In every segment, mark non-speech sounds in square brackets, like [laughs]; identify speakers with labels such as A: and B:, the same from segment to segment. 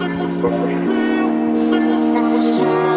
A: Let me see. Let me see.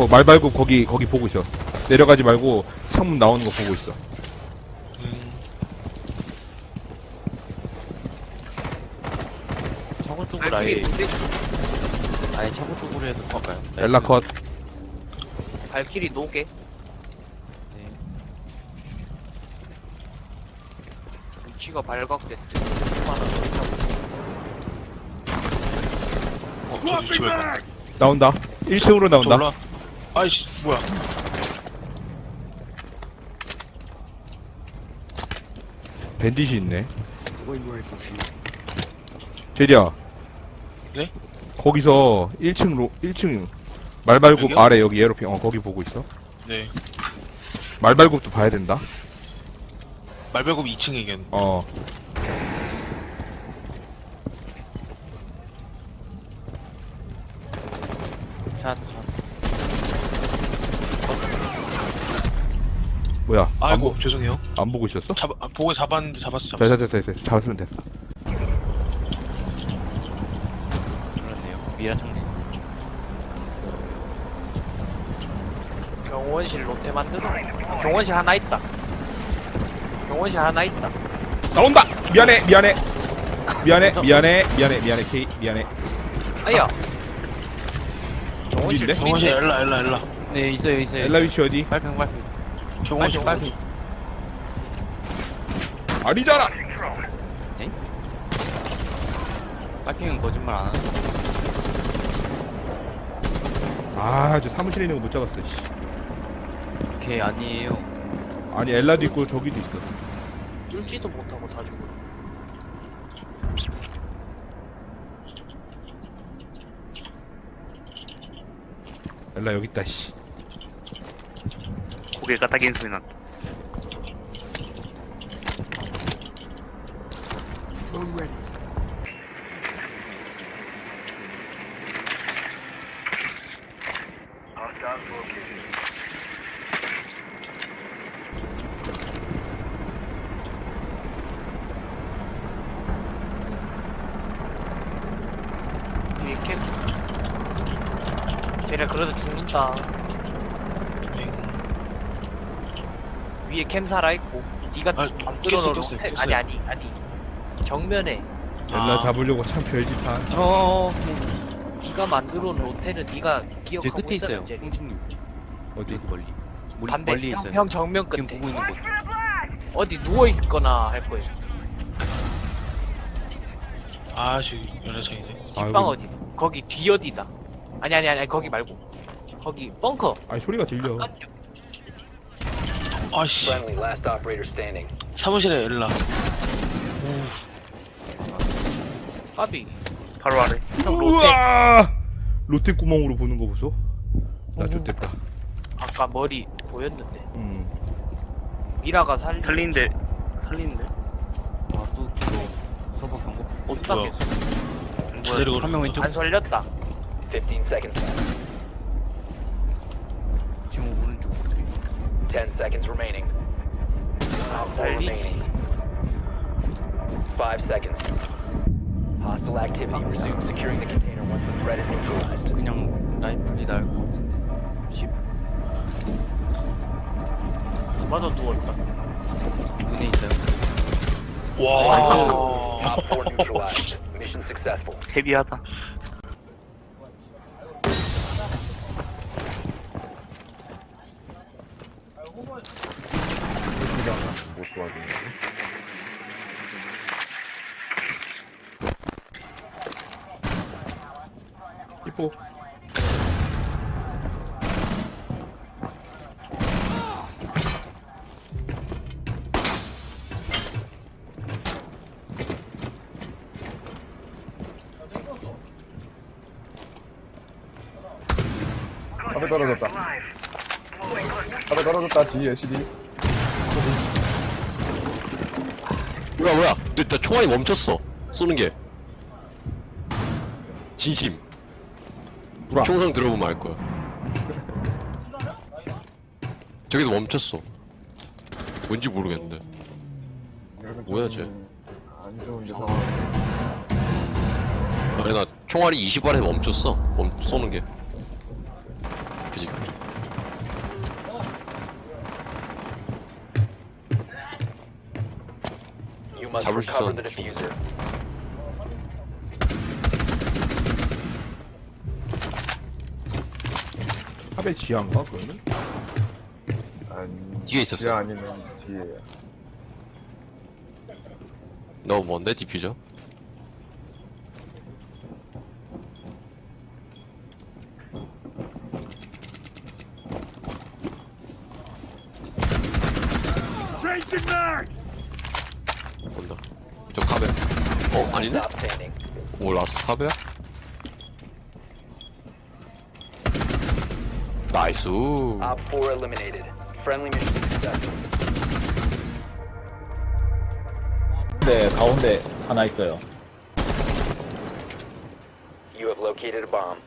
A: 거기 말발굽 거기 거기 보고 있어 내려가지 말고 창문 나오는 거 보고 있어
B: 차고 쪽으로 아예 아예 차고 쪽으로 해도 될까요?
A: 엘라 컷
C: 발키리 노게
B: 네.
C: 위치가 발각됐대
D: 어.
A: 나온다 1층으로
D: 저
A: 나온다.
D: 아이씨, 뭐야.
A: 밴딧이 있네 제디야
D: 네?
A: 거기서 1층으로 1층 말발굽
D: 여기요?
A: 아래 여기 에어로핀 어 거기 보고 있어
D: 네.
A: 말발굽도 봐야 된다
D: 말배굽 2층이겠네.
A: 어
B: 차, 차.
A: 뭐야 안,
D: 아이고,
A: 보,
D: 죄송해요.
A: 안 보고 있었어?
D: 잡, 아, 보고 잡았는데 잡았어, 잡았어.
A: 됐어 됐어 됐어 잡았으면 됐어
B: 그렇네요. 미라 청년.
C: 경호원실 롯데 만들어 아, 경호원실 하나 있다 경호원실 하나 있다
A: 나온다 미안해 미안해 미안해 미안해 미안해 미안해 케이 미안해
C: 아야 경호원실?
D: 정원씨,
C: 둘인데
D: 엘라, 엘라, 엘라.
B: 네, 있어요, 있어요.
A: 엘라 위치 어디?
B: 빨팽, 빨팽. 빨팽, 빨팽.
A: 아니잖아
B: 빨팽은 거짓말 안 하는.
A: 아 저 사무실에 있는 거 못 잡았어 씨.
B: 걔 아니에요.
A: 아니 엘라도 있고 저기도 있어
C: 뚫지도 못하고 다 죽어
A: 엘라 여기 있다 씨
E: 고개 까딱이는 소리 난다.
C: 위에 캠 쟤네 그래도 죽는다 위에 캠 살아 있고 니가
D: 아,
C: 만들어
D: 깼어,
C: 놓은 호텔
D: 깼어요.
C: 아니 아니 아니 정면에
D: 아.
A: 잡으려고 참 별짓한
B: 어,
C: 니가 만들어 놓은 호텔은
B: 제
C: 기억하고
B: 끝에 있어요.
C: 있잖아.
B: 홍충님.
A: 어디
B: 멀리. 멀리,
C: 반대
B: 멀리
C: 형,
B: 있어요.
C: 형 정면
B: 지금
C: 끝에
B: 보고 있는 곳.
C: 어디 누워 있거나 할 거예요
D: 아, 씨, 연애창이네.
C: 뒷방
A: 아이고.
C: 어디다 거기 뒤 어디다 아니 아니 아니 거기 말고 거기 벙커
A: 아니 소리가 들려
C: 깜짝이야.
D: 아씨,
F: Friendly, last operator standing.
D: 사무실에 엘라.
C: 까비
E: 바로 아래.
C: 형 롯데
A: 우와 롯데 구멍으로 보는 거 보소 나
C: 오.
A: 좋댔다
C: 아까 머리 보였는데
A: 음
C: 미라가 살리
E: 살리는데, 살리는데?
B: 아, 또 그거 서버 경고.
D: 어,
C: 어디다
D: 뭐야.
C: 계속
D: 제대로
B: 한 명 왼쪽.
C: 안 설렸다
F: 15 seconds left. 10 seconds remaining.
C: 안
F: Four
C: 살리지
F: remaining. 5 seconds. Hostile activity. Resume securing the container once the threat is neutralized.
B: 그냥 라이플이 나을 것 같은데.
C: 집 누가 더 누웠다
B: 문에 있어요.
D: 와.
F: Top 4 neutralized. Mission successful.
E: 헤비하다.
A: 이뻐
G: 앞에 떨어졌다. 하나 떨어졌다 뒤에 CD
H: 뭐야 뭐야. 나, 나 총알이 멈췄어. 쏘는 게. 진심
A: 우라.
H: 총상 들어보면 알 거야. 저기서 멈췄어. 뭔지 모르겠는데. 뭐야, 쟤?
G: 안 좋은데 상황
H: 아니 나 총알이 20발에 멈췄어. 멈, 쏘는 게. 그지
F: You must
H: 잡을 수
F: recover the
H: 있었는데
F: diffuser.
A: 탑의 지하인가 그러면?
G: 아니
H: 뒤에 있었어.
G: 뒤에 아니면 뒤에
H: 너 뭔데 디퓨저? 본다 저 카베 어 아니네?
F: Stop standing.
H: 오 라스트 카베야? 나이스
F: Op 4 eliminated. Friendly mission successful.
I: 네, 가운데 하나 있어요.
F: You have located a bomb.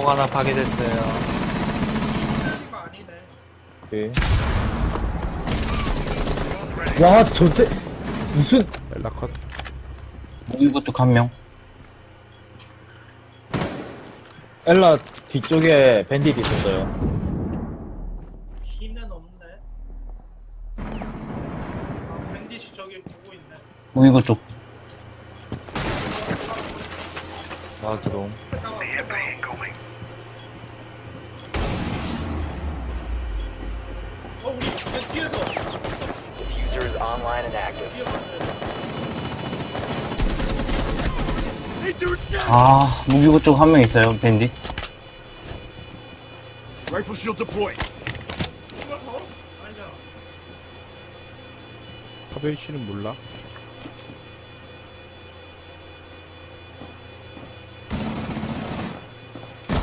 B: 오동 하나 파괴됐어요.
I: 네. 와, 전세 무슨
A: 멜라컷
J: 무기고 쪽한 명.
I: 엘라 뒤쪽에 밴딧 있었어요.
J: 무기고 쪽.
B: 아 들어옴.
F: Diffuser and active.
J: 아, 무기고 쪽 한 명 있어요, 밴디.
A: 탑의 위치는 몰라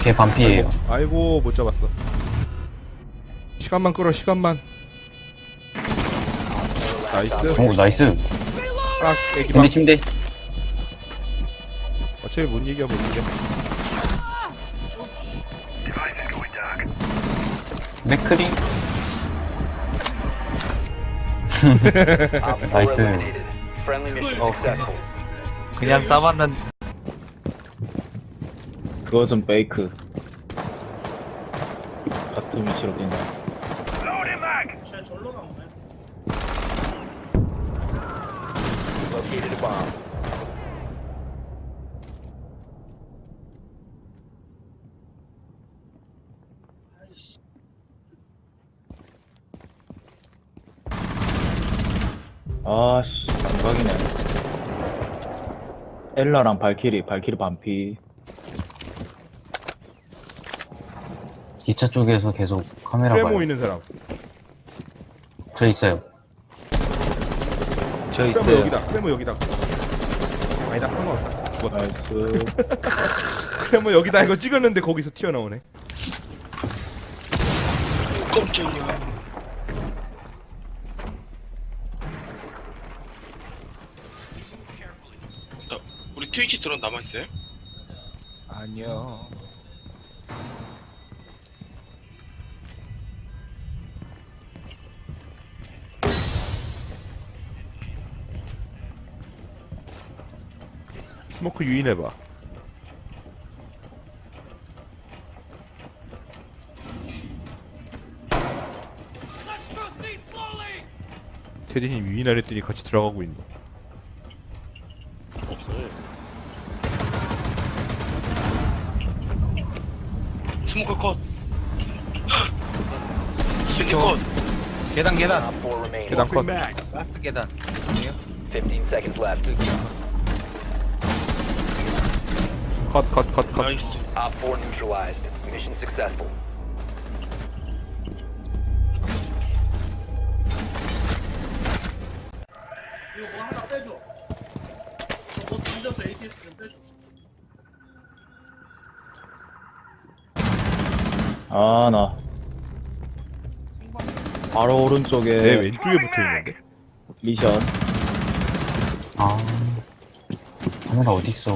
J: 걔 반피예요.
A: 아이고 못 잡았어 시간만 끌어 시간만 나이스
J: 오, 나이스.
A: 아 애기방
J: 밴디 침대.
A: 어차피 못 이겨 못 이겨
J: 맥크리.
F: Op 4
J: Nice.
F: eliminated. Friendly mission
B: Oh,
F: successful.
B: 그냥 싸봤는
I: 그것은 페이크. 같은 위치로 뛴다.
F: Located a bomb.
I: 아씨, 감각이네. 엘라랑 발키리, 발키리 반피.
J: 기차 쪽에서 계속 카메라
A: 크레모
J: 봐요.
A: 있는 사람
J: 저 있어요.
B: 저
A: 크레모
B: 있어요.
A: 여기다 크레모 여기다 아니다 크레모 없다 죽었다
I: 나이스. [laughs]
A: 크레모 여기다 이거 찍었는데 거기서 튀어나오네
D: 깜짝이야 나, 우리 트위치 드론 남아있어요?
A: 아니요 스모크 유인해봐 테디님 유인하랬더니 같이 들어가고 있네
H: 없어요
D: 스모크 컷
B: 저-
D: 컷
B: 계단 계단.
F: Op 4 remaining.
A: 계단 컷
B: 라스트 계단.
F: 15 seconds left.
A: 컷, 컷, 컷, 컷.
D: 나이스.
I: 아, 나. 바로 오른쪽에
A: 내 왼쪽에 붙어 있는 게.
I: 미션.
J: 아, 하나가 어딨어.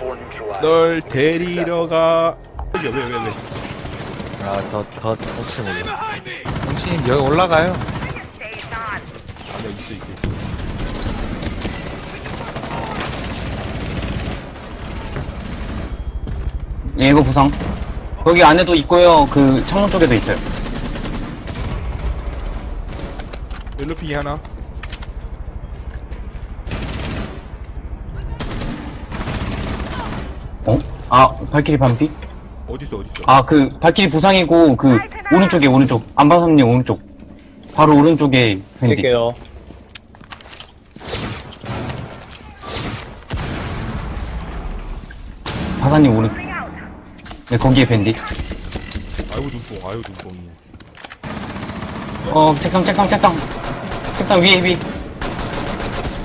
F: Op 4 neutralized.
A: 널 데리러 가. 왜, 왜, 왜, 왜.
C: 아, 더, 더, 혹시 몰라. 형님 여기 올라가요.
A: 아니야, 있어, 있어. 있어.
J: 예, 이거 부상. 거기 안에도 있고요. 그 창문 쪽에도 있어요.
A: 멜로핑이 하나.
J: 아, 발키리 반피?
A: 어딨어, 어딨어.
J: 아, 그 발키리 부상이고 그 오른쪽에 오른쪽. 안바삼님 오른쪽. 바로 오른쪽에 밴디.
I: 뛸게요.
J: 바사님 오른쪽. 네, 거기에 밴디.
A: 아이고, 눈뽕, 아이고, 눈뽕이.
J: 어, 책상, 책상, 책상. 책상 위에, 위.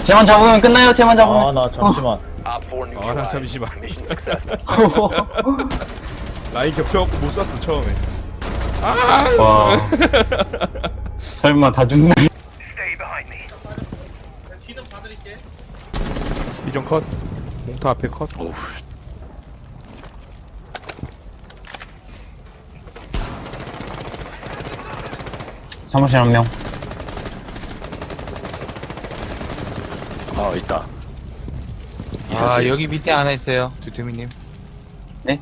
J: 쟤만 잡으면 끝나요, 쟤만
I: 아,
J: 잡으면.
I: 나 잠시만.
F: Op 4 neutralized.
A: 아, 나 잠시만. [laughs] 라인 겹쳐갖고 못 쐈어, 처음에. 아!
J: 와. [laughs] 설마 다 죽나?
A: 비전 컷. 몽타 앞에 컷.
J: 사무실 한 명.
H: 아 있다
C: 아, 여기 밑에 하나 있어요. 두투미님.
J: 네?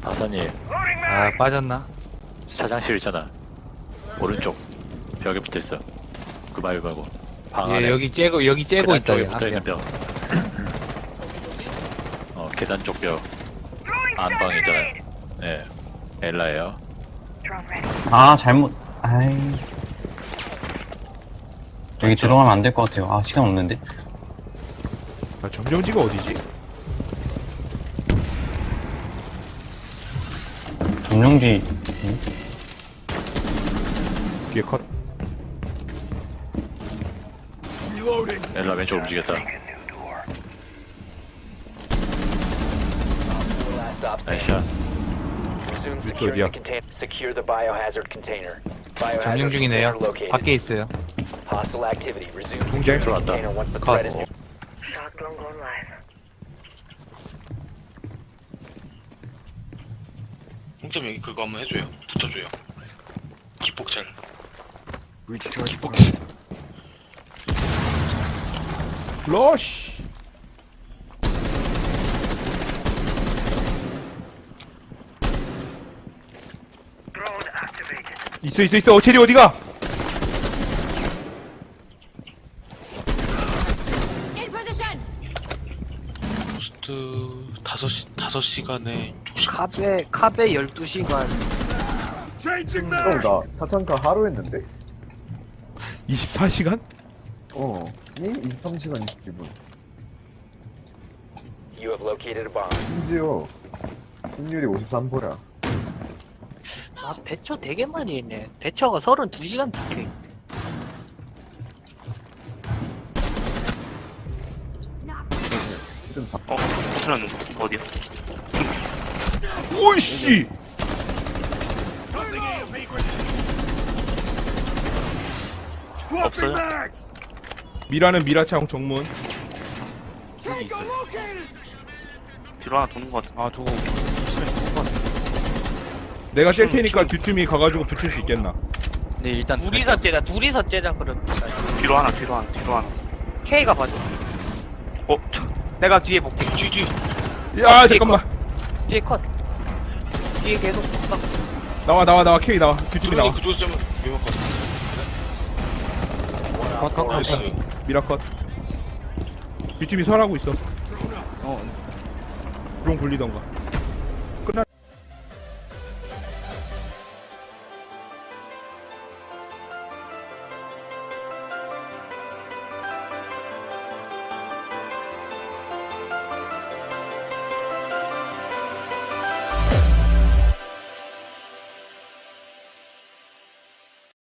H: 바사님.
C: 아, 빠졌나?
H: 화장실 있잖아. 오른쪽. 벽에 붙어있어. 그 말고 말고. 방 안에.
C: 예, 여기 째고, 여기 째고
H: 계단
C: 있다.
H: 쪽에
C: 야,
H: 붙어있는 벽. 어, 계단 쪽벽. 안방 있잖아요 네. 엘라예요
J: 아, 잘못. 아이. 여기 들어가면 안 될 것 같아요. 아, 시간 없는데.
A: 아, 점령지가 어디지?
J: 점령지.
A: 뒤에 컷.
H: 엘라 왼쪽 움직였다 나이스. 샷
F: Resume container. Secure the biohazard container. Biohazard
C: 점령 중이네요.
F: located.
C: 밖에 있어요.
F: Hostile activity. Resume
A: 동작.
F: securing the container once the
C: 컷.
F: threat is
D: 홍점 여기 그거 한번 해줘요. 붙어줘요. 기폭찰.
A: 러쉬! 있어 있어 있어 어 체리 어디가?
D: 포스트 다섯 시 다섯 시간에
C: 카베, 카베 12시간.
G: 형, 나 타창카 하루 했는데?
A: 24시간?
G: 어. 이 23시간 20분.
F: You have located a bomb.
G: 심지어, 승률이 53%야.
C: 아, 대처 되게 많이 했네. 대처가 32시간 찍혀.
D: 어 포스트는 어디야?
A: 오이씨!
D: 없어요?
A: 미라는 미라창 정문.
D: 뒤로 하나 도는 것 같은. 아 저거
A: 내가 짤 테니까 뒤틈이 가가지고 붙일 수 있겠나?
B: 네 일단
C: 둘이서 째자 둘이서 째자 그럼
E: 뒤로 하나, 뒤로 하나, 뒤로 하나.
C: K가 봐줘.
E: 어, 저,
C: 내가 뒤에 볼게.
D: 뒤 뒤.
A: 야 잠깐만.
C: 뒤에 컷. 뒤에 계속 막
A: 나와 나와 나와. K 나와. 뒷팀이 나와.
D: 그쪽에서 잡으면 위험할 것 같아
B: 컷 컷컷
A: 미라컷. 뒷팀이 설하고 있어.
B: 어.
A: 드론 굴리던가